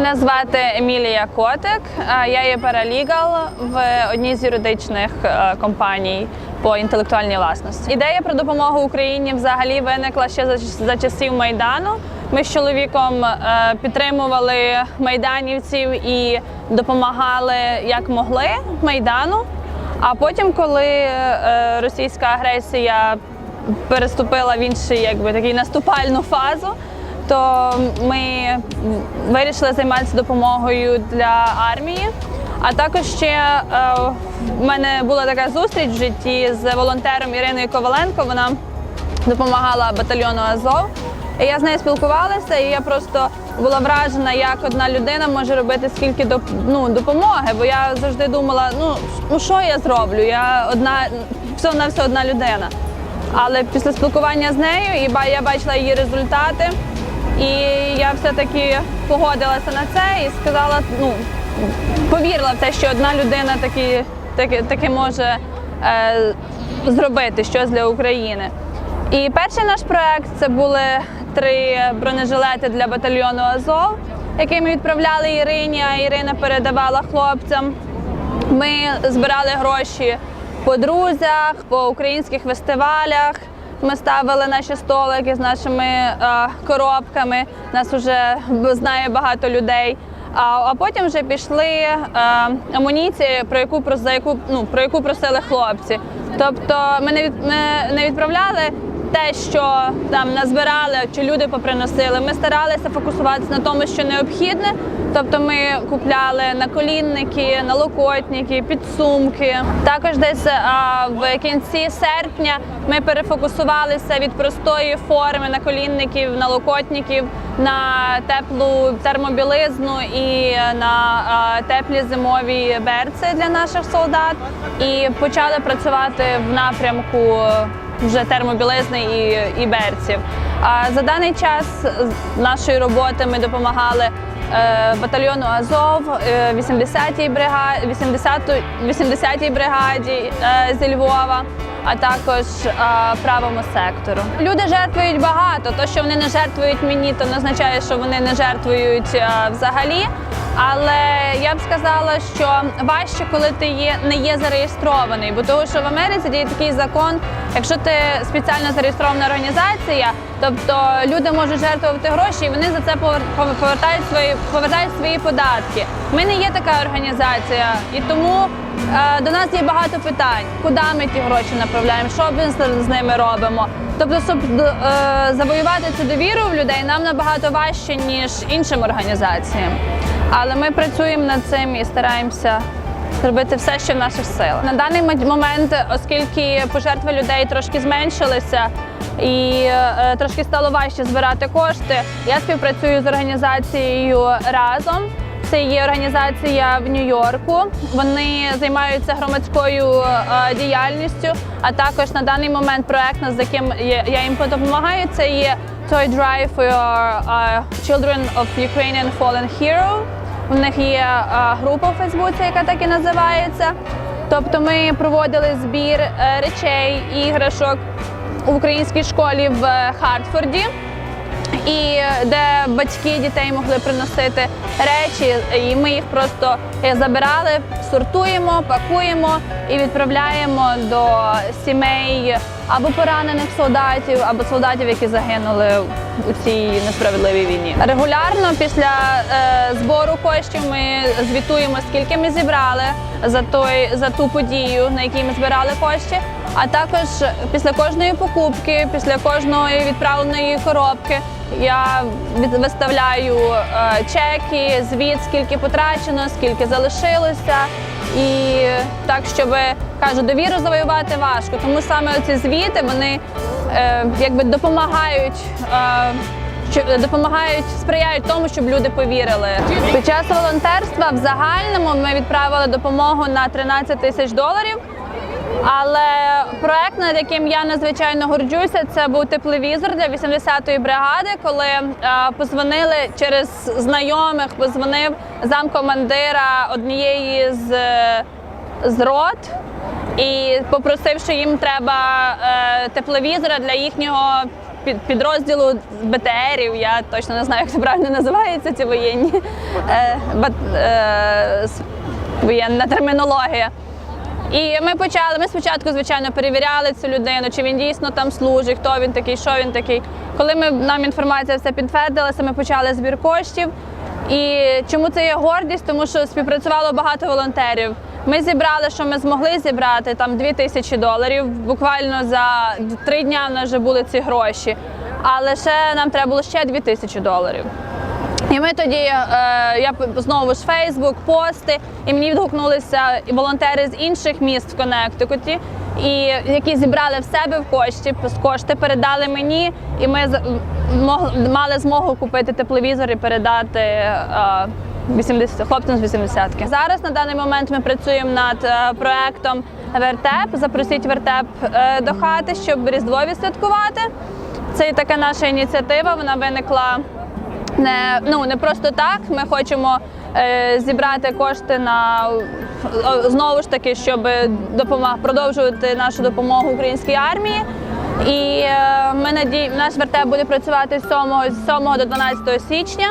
Мене звати Емілія Котик. Е, Я є паралігал в одній з юридичних е, компаній по інтелектуальній власності. Ідея про допомогу Україні взагалі виникла ще за, часів Майдану. Ми з чоловіком е, підтримували майданівців і допомагали як могли Майдану. А потім, коли російська агресія переступила в іншу, якби такий наступальну фазу, то ми вирішили займатися допомогою для армії. А також ще е, в мене була така зустріч в житті з волонтером Іриною Коваленко. Вона допомагала батальйону Азов. І я з нею спілкувалася, і я просто була вражена, як одна людина може робити скільки ну, допомоги. Бо я завжди думала, ну, ну що я зроблю? Я одна все на все одна людина. Але після спілкування з нею і я бачила її результати, і я все-таки погодилася на це і сказала, ну повірила в те, що одна людина таки, таки, таки може е, зробити щось для України. І перший наш проект це були три бронежилети для батальйону Азов, які ми відправляли Ірині, а Ірина передавала хлопцям. Ми збирали гроші по друзях, по українських фестивалях. Ми ставили наші столики з нашими е, коробками. Нас вже знає багато людей. А, а потім вже пішли е, амуніції, про яку про за яку ну про яку просили хлопці. Тобто ми не від ми не відправляли те, що там назбирали, чи люди поприносили. Ми старалися фокусуватися на тому, що необхідне. Тобто ми купляли наколінники, налокотники, підсумки. Також десь а, в кінці серпня ми перефокусувалися від простої форми наколінників, налокотників на теплу термобілизну і на а, теплі зимові берці для наших солдат. І почали працювати в напрямку вже термобілизни і, і берців. А за даний час нашої роботи ми допомагали е, батальйону Азов, е, 80-й бригаді, 80 80-й бригаді е, зі Львова, а також е, правому сектору. Люди жертвують багато. То, що вони не жертвують мені, то не означає, що вони не жертвують е, взагалі. Але я б сказала, що важче, коли ти є не є зареєстрований, бо того, що в Америці діє такий закон, якщо ти спеціально зареєстрована організація, тобто люди можуть жертвувати гроші, і вони за це повер- повер- повертають свої повертають свої податки. Ми не є така організація, і тому е, до нас є багато питань, куди ми ті гроші направляємо, що ми з ними робимо. Тобто, щоб е, завоювати цю довіру в людей, нам набагато важче ніж іншим організаціям. Але ми працюємо над цим і стараємося зробити все, що в наших силах. На даний момент, оскільки пожертви людей трошки зменшилися і е, трошки стало важче збирати кошти, я співпрацюю з організацією разом. Це є організація в Нью-Йорку. Вони займаються громадською е, діяльністю. А також на даний момент проект, з яким я їм допомагаю, це є Toy Drive for uh, Children of Ukrainian Fallen Hero. У них є е, група в Фейсбуці, яка так і називається. Тобто ми проводили збір е, речей, іграшок у українській школі в Хартфорді і де батьки дітей могли приносити речі, і ми їх просто е, забирали, сортуємо, пакуємо і відправляємо до сімей або поранених солдатів, або солдатів, які загинули у цій несправедливій війні. Регулярно після е, збору коштів ми звітуємо, скільки ми зібрали за той за ту подію, на якій ми збирали кошти. А також після кожної покупки, після кожної відправленої коробки я виставляю е, чеки, звіт, скільки потрачено, скільки залишилося. І так, щоб кажу, довіру завоювати важко. Тому саме ці звіти вони е, якби допомагають. Е, допомагають, сприяють тому, щоб люди повірили. Під час волонтерства в загальному ми відправили допомогу на 13 тисяч доларів. Але проект, над яким я надзвичайно горджуся, це був тепловізор для 80-ї бригади, коли е, позвонили через знайомих, позвонив замкомандира однієї з, з рот і попросив, що їм треба е, тепловізора для їхнього під- підрозділу БТРів. Я точно не знаю, як це правильно називається, ці воєнні е, е, воєнна термінологія. І ми почали. Ми спочатку, звичайно, перевіряли цю людину, чи він дійсно там служить, хто він такий, що він такий. Коли ми нам інформація все підтвердилася, ми почали збір коштів. І чому це є гордість? Тому що співпрацювало багато волонтерів. Ми зібрали, що ми змогли зібрати там 2 тисячі доларів. Буквально за три дня в нас вже були ці гроші. Але ще нам треба було ще 2 тисячі доларів. І ми тоді, е, я знову ж Фейсбук, пости, і мені відгукнулися волонтери з інших міст в Коннектикуті, і які зібрали в себе в кошті, з кошти передали мені, і ми мали змогу купити тепловізор і передати. е, 80 хлопцям з 80-ки. Зараз на даний момент ми працюємо над е, проектом Вертеп. Запросіть вертеп е, до хати, щоб Різдво відсвяткувати. Це і така наша ініціатива. Вона виникла не ну не просто так. Ми хочемо е, зібрати кошти на знову ж таки, щоб допомаг продовжувати нашу допомогу українській армії. І е, ми наді... наш вертеп буде працювати з 7, з 7 до 12 січня.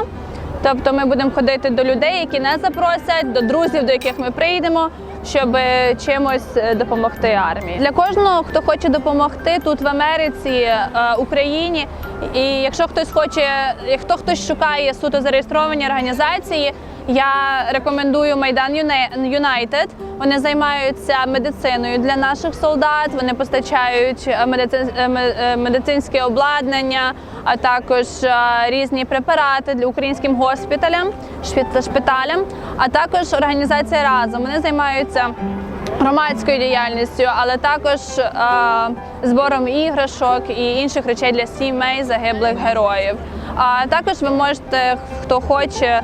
Тобто ми будемо ходити до людей, які не запросять, до друзів, до яких ми прийдемо, щоб чимось е, допомогти армії. Для кожного, хто хоче допомогти тут в Америці, е, Україні, і якщо хтось хоче, якщо хтось шукає суто зареєстровані організації, я рекомендую Майдан Юнайтед. Вони займаються медициною для наших солдат. Вони постачають е, е, е, медицинське обладнання, а також різні препарати для українським госпіталям, шпиталям, а також організація разом. Вони займаються громадською діяльністю, але також збором іграшок і інших речей для сімей загиблих героїв. А також ви можете, хто хоче,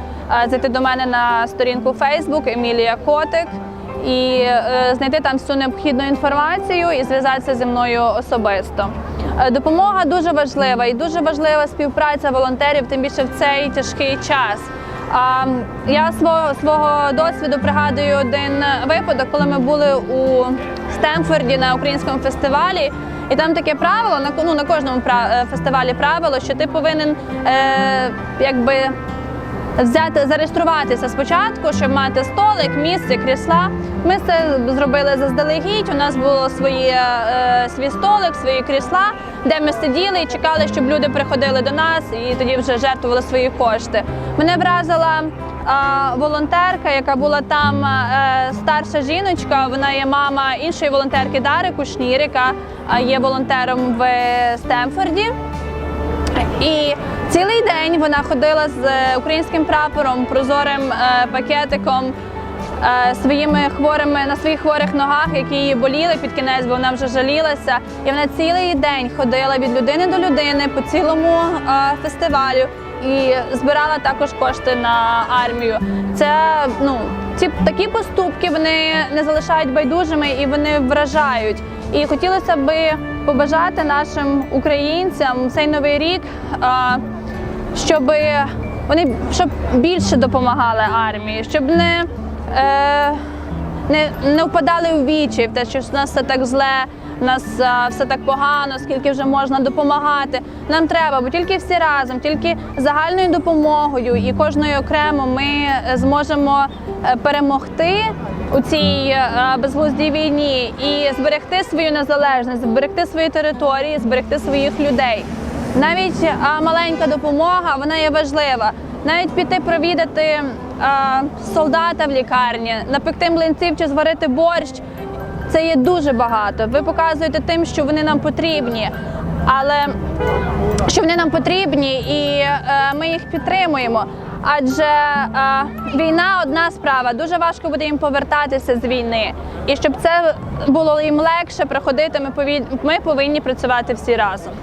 зайти до мене на сторінку Facebook Емілія Котик і е, знайти там всю необхідну інформацію і зв'язатися зі мною особисто. Е, Допомога дуже важлива і дуже важлива співпраця волонтерів, тим більше в цей тяжкий час. Я свого свого досвіду пригадую один випадок, коли ми були у Стемфорді на українському фестивалі. І там таке правило на ну, на кожному е, фестивалі правило, що ти повинен е, якби взяти зареєструватися спочатку, щоб мати столик, місце, крісла. Ми це зробили заздалегідь. У нас було своє, е, свій столик, свої крісла, де ми сиділи і чекали, щоб люди приходили до нас і тоді вже жертвували свої кошти. Мене вразила а, волонтерка, яка була там е, старша жіночка. Вона є мама іншої волонтерки Дари Кушнір, яка є волонтером в Стемфорді. І цілий день вона ходила з е, українським прапором, прозорим е, пакетиком. е, Своїми хворими на своїх хворих ногах, які її боліли під кінець, бо вона вже жалілася. І вона цілий день ходила від людини до людини по цілому фестивалю і збирала також кошти на армію. Це ну ці такі поступки вони не залишають байдужими і вони вражають. І хотілося би побажати нашим українцям цей новий рік, щоб вони щоб більше допомагали армії, щоб не, е, не, не впадали в вічі в те, що в нас все так зле, в нас а, все так погано, скільки вже можна допомагати. Нам треба, бо тільки всі разом, тільки загальною допомогою і кожною окремо ми е, зможемо е, перемогти у цій е, безглуздій війні і зберегти свою незалежність, зберегти свої території, зберегти своїх людей. Навіть е, маленька допомога вона є важлива. Навіть піти провідати е, солдата в лікарні, напекти млинців чи зварити борщ. Це є дуже багато. Ви показуєте тим, що вони нам потрібні, але що вони нам потрібні, і е, ми їх підтримуємо. Адже е, війна одна справа, дуже важко буде їм повертатися з війни. І щоб це було їм легше проходити, ми пові- ми повинні працювати всі разом.